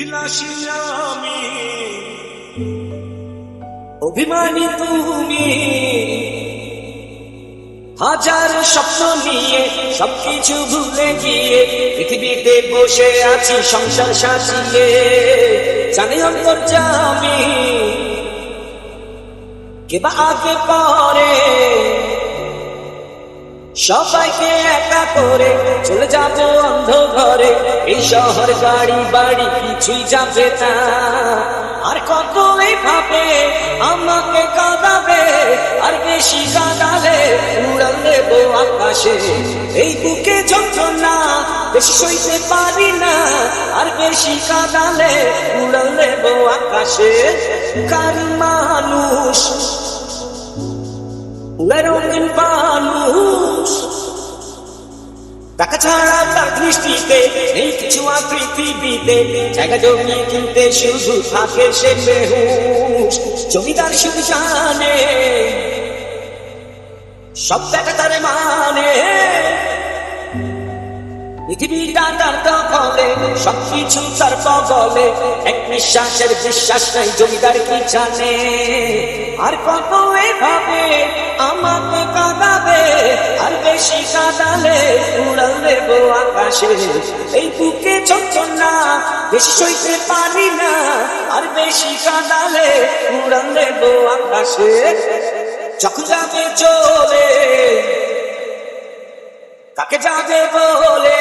অভিলাষী অভিমানী তুমি। হাজার স্বপ্ন নিয়ে সবকিছু ভুলে গিয়ে পৃথিবীতে বসে আছি, সংসার সাজিয়ে। জানি অন্তর জামি কেবা আগে পরে? সবাইকে একা করে চলে যাব অন্ধ ঘরে এই শহর, গাড়ি, বাড়ি কিছুই যাবে না। আর কত ভাবে আমাকে কাঁদাবে, আর বেশি কাঁদালে উড়াল দেবো আকাশে। এই বুকে যন্ত্রণা বেশি সইতে পারি না, আর বেশি কাঁদালে উড়াল দেবো আকাশে। কার মানুষ? রঙিন মানুষ। টাকা ছাড়া তার দৃষ্টিতে এই কিছু আর পৃথিবীতে। জায়গা জমি কিনতে শুধু থাকে সে বেহুশ। জমিদার শুধু জানে, সব টাকা মানে। পৃথিবীটা তার দখলে, সবকিছু তার বলে এক নিঃশ্বাসের বিশ্বাস নাই, জমিদার কি জানে? আর কত এভাবে আমাকে কাঁদাবে? উড়াল দেবো আকাশে। এই বুকে না বেশি সইতে পারি না, আর বেশি আকাশে। যখন যাবে চলে কাকে যাবে বলে?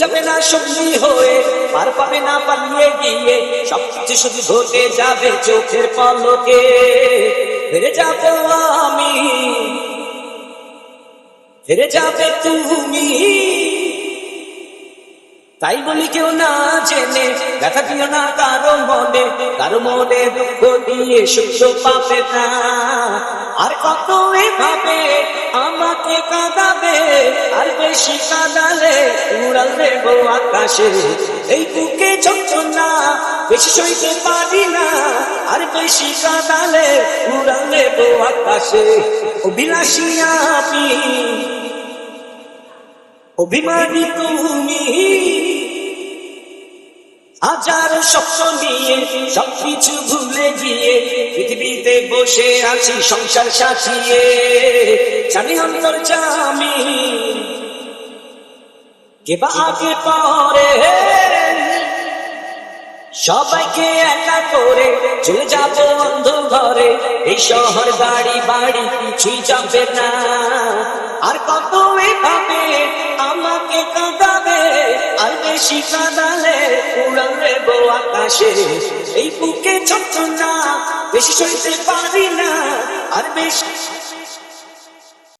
যাবে না সঙ্গী হয়ে, পার পাবে না পালিয়ে গিয়ে সব কিছু শুধু ঘটে যাবে চোখের পলকে। ফিরে যাব ফিরে যাবে তুমি। তাই বলি কেউ না জেনে, ব্যথা দিও না কারও মনে কারও মনে দুঃখ দিয়ে সুখ পাবে না। আর কত ভাবে আমাকে কাঁদাবে, আর বেশি কাঁদালে উড়াল দেব আকাশে। এই বুকে যন্ত্রণা, বেশি সইতে পারি না আর বেশি কাঁদালে উড়াল দেব আকাশে। অভিলাষী আমি অভিমানী তুমি। হাজার স্বপ্ন নিয়ে সবকিছু ভুলে গিয়ে পৃথিবীতে বসে আছি, সংসার সাজিয়ে। জানি অন্তর জামি কেবা আগে পরে। সবাইকে একা করে চলে যাব অন্ধ ঘরে। এই শহর বাড়ি বাড়ি কিছুই যাবে না। আর কত ভাবে আমাকে কাঁদাবে, আর বেশি কাঁদালে উড়াল দেবো আকাশে। এই বুকে ছোট না বেশি সইতে পারি না, আর বেশি